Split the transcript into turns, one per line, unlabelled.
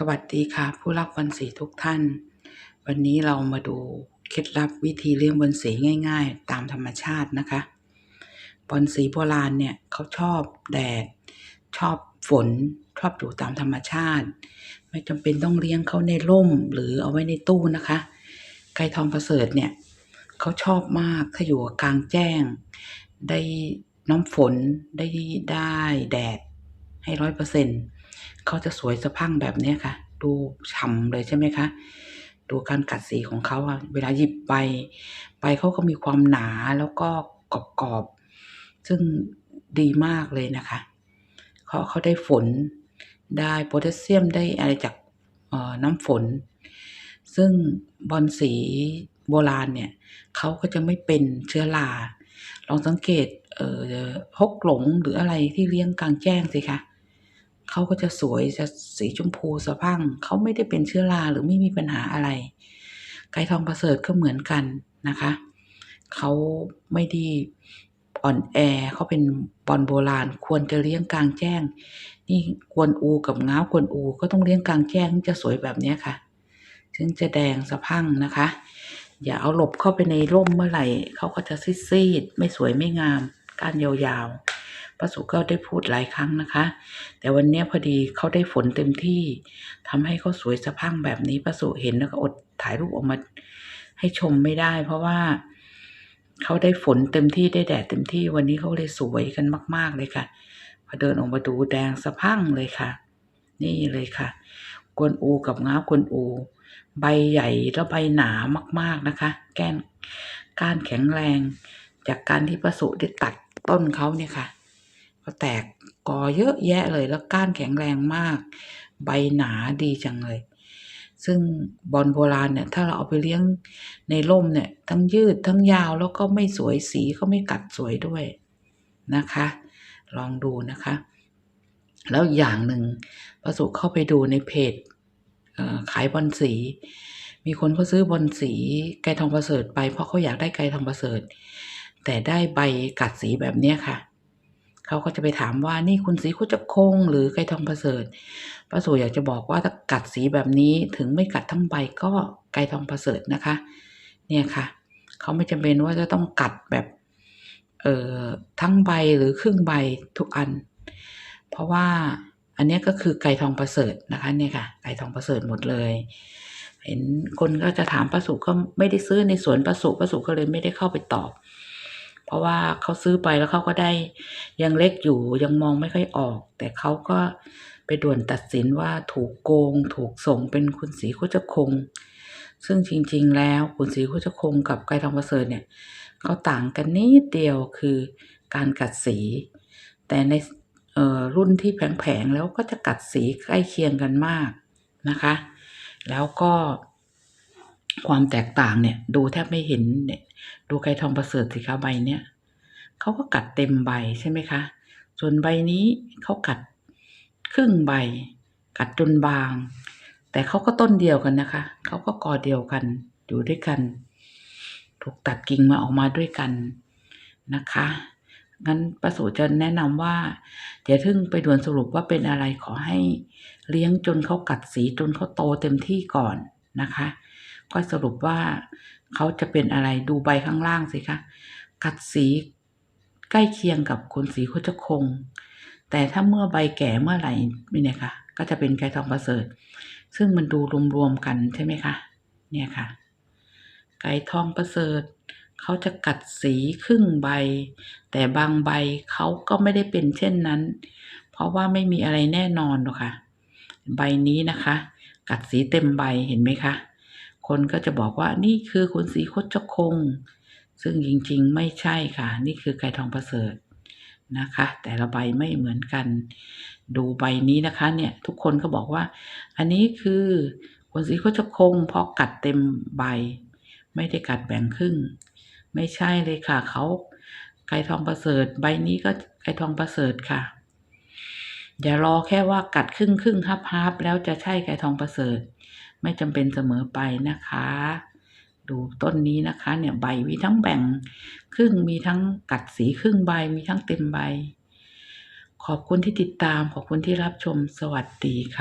สวัสดีค่ะ ผู้รักบอลสีทุกท่าน วันนี้เรามาดูเคล็ดลับวิธีเลี้ยงบอลสีง่าย ๆ ตามธรรมชาตินะคะบอลสีโบราณเนี่ยเขาชอบแดด ชอบฝนชอบอยู่ตามธรรมชาติ ไม่จำเป็นต้องเลี้ยงเขาในร่มหรือเอาไว้ในตู้นะคะไก่ทองประเสริฐเนี่ยเขาชอบมากถ้าอยู่กลางแจ้ง ได้น้ำฝนได้ได้แดดให้ร้อยเปอร์เซ็นต์ เขาจะสวยสะพั่งแบบนี้ค่ะ ดูฉ่ำเลยใช่ไหมคะ ดูการกัดสีของเขาอะเวลาหยิบไปใบเขาก็มีความหนาแล้วก็กรอบๆ ซึ่งดีมากเลยนะคะเขาเขาได้ฝนได้โพแทสเซียมได้อะไรจากน้ำฝน ซึ่งบอลสีโบราณเนี่ยเขาก็จะไม่เป็นเชื้อราลองสังเกตเออฮกหลงหรืออะไรที่เลี้ยงกลางแจ้งสิคะ เขาก็จะสวยจะสีชมพูสะพั่งเขาไม่ได้เป็นเชื้อราหรือไม่มีปัญหาอะไร ไก่ทองประเสริฐก็เหมือนกันนะคะเขาไม่ได้อ่อนแอเขาเป็นบอลโบราณ ควรจะเลี้ยงกลางแจ้ง นี่กวนอูกับง้าวกวนอูก็ต้องเลี้ยงกลางแจ้งจะสวยแบบนี้ค่ะซึ่งจะแดงสะพั่งนะคะ อย่าเอาหลบเข้าไปในร่มเมื่อไหร่เขาก็จะซีดๆไม่สวยไม่งามก้านยาวๆ ป้าสุก็ได้พูดหลายครั้งนะคะ แต่วันนี้พอดีเขาได้ฝนเต็มที่ทำให้เขาสวยสะพังแบบนี้ป้าสุเห็นแล้วก็อดถ่ายรูปออกมาให้ชมไม่ได้ เพราะว่าเขาได้ฝนเต็มที่ได้แดดเต็มที่วันนี้เขาเลยสวยกันมาก ๆเลยค่ะ พอเดินออกมาดูแดงสะพังเลยค่ะ นี่เลยค่ะกวนอูกับง้าวกวนอู ใบใหญ่แล้วใบหนามากๆนะคะ แก้นก้านแข็งแรง จากการที่ประสุได้ตัดต้นเขาเนี่ยค่ะ ก็แตกกอเยอะแยะเลยแล้วก้านแข็งแรงมาก ใบหนาดีจังเลย ซึ่งบอลโบราณเนี่ยถ้าเราเอาไปเลี้ยงในร่มเนี่ยทั้งยืดทั้งยาวแล้วก็ไม่สวยสีก็ไม่กัดสวยด้วยนะคะ ลองดูนะคะ แล้วอย่างหนึ่งประสุเข้าไปดูในเพจขายบอลสี มีคนเขาซื้อบอลสีไก่ทองประเสริฐไปเพราะเขาอยากได้ไก่ทองประเสริฐ แต่ได้ใบกัดสีแบบนี้ค่ะ เขาก็จะไปถามว่านี่คุณสีคุจะคง หรือไก่ทองประเสริฐประสูอยากจะบอกว่าถ้ากัดสีแบบนี้ถึงไม่กัดทั้งใบก็ไก่ทองประเสริฐนะคะ เนี่ยค่ะเขาไม่จำเป็นว่าจะต้องกัดแบบเอ่อทั้งใบหรือครึ่งใบทุกอัน เพราะว่าอันนี้ก็คือไก่ทองประเสริฐนะคะเนี่ยค่ะ ไก่ทองประเสริฐหมดเลยเห็นคนก็จะถามประสุก็ไม่ได้ซื้อในสวนประสุประสุก็เลยไม่ได้เข้าไปตอบ เพราะว่าเขาซื้อไปแล้วเขาก็ได้ยังเล็กอยู่ยังมองไม่ค่อยออก แต่เขาก็ไปด่วนตัดสินว่าถูกโกง ถูกส่งเป็นคุณศรีโคจคง ซึ่งจริง ๆ แล้วคุณศรีโคจคงกับไก่ทองประเสริฐเนี่ยเขาต่างกันนิดเดียวคือการกัดสี แต่ในรุ่นที่แผงๆแล้วก็จะกัดสีใกล้เคียงกันมากนะคะ แล้วก็ ความแตกต่างเนี่ย ดูแทบไม่เห็นเนี่ย ดูไก่ทองประเสริฐสิคะใบเนี่ยเขาก็กัดเต็มใบใช่ไหมคะ ส่วนใบนี้เขากัดครึ่งใบ กัดจนบาง แต่เขาก็ต้นเดียวกันนะคะเขาก็กอเดียวกันอยู่ด้วยกัน ถูกตัดกิ่งมาออกมาด้วยกันนะคะงั้นประสูจะแนะนำว่าอย่าทึ่งไปด่วนสรุปว่าเป็นอะไรขอให้เลี้ยงจนเขากัดสีจนเขาโตเต็มที่ก่อนนะคะ ก็สรุปว่าเขาจะเป็นอะไรดูใบข้างล่างสิคะกัดสีใกล้เคียงกับคนสีโคจคง แต่ถ้าเมื่อใบแก่เมื่อไหร่นี่เนี่ยค่ะ ก็จะเป็นไก่ทองประเสริฐ ซึ่งมันดูรวมๆกันใช่ไหมคะ เนี่ยค่ะ ไก่ทองประเสริฐเขาจะกัดสีครึ่งใบ แต่บางใบเขาก็ไม่ได้เป็นเช่นนั้น เพราะว่าไม่มีอะไรแน่นอนหรอกค่ะ ใบนี้นะคะ กัดสีเต็มใบเห็นไหมคะ คนก็จะบอกว่านี่คือคุณสีคดจคง ซึ่งจริงๆไม่ใช่ค่ะ นี่คือไก่ทองประเสริฐนะคะ แต่ละใบไม่เหมือนกัน ดูใบนี้นะคะเนี่ยทุกคนก็บอกว่า อันนี้คือคุณสีคดจคงเพราะกัดเต็มใบ ไม่ได้กัดแบ่งครึ่ง ไม่ใช่เลยค่ะเขาไก่ทองประเสริฐ ใบนี้ก็ไก่ทองประเสริฐค่ะ อย่ารอแค่ว่ากัดครึ่งครึ่งฮับฮับแล้วจะใช่ไก่ทองประเสริฐ ไม่จำเป็นเสมอไปนะคะ ดูต้นนี้นะคะเนี่ยใบมีทั้งแบ่งครึ่งมีทั้งกัดสีครึ่งใบมีทั้งเต็มใบ ขอบคุณที่ติดตามขอบคุณที่รับชมสวัสดีค่ะ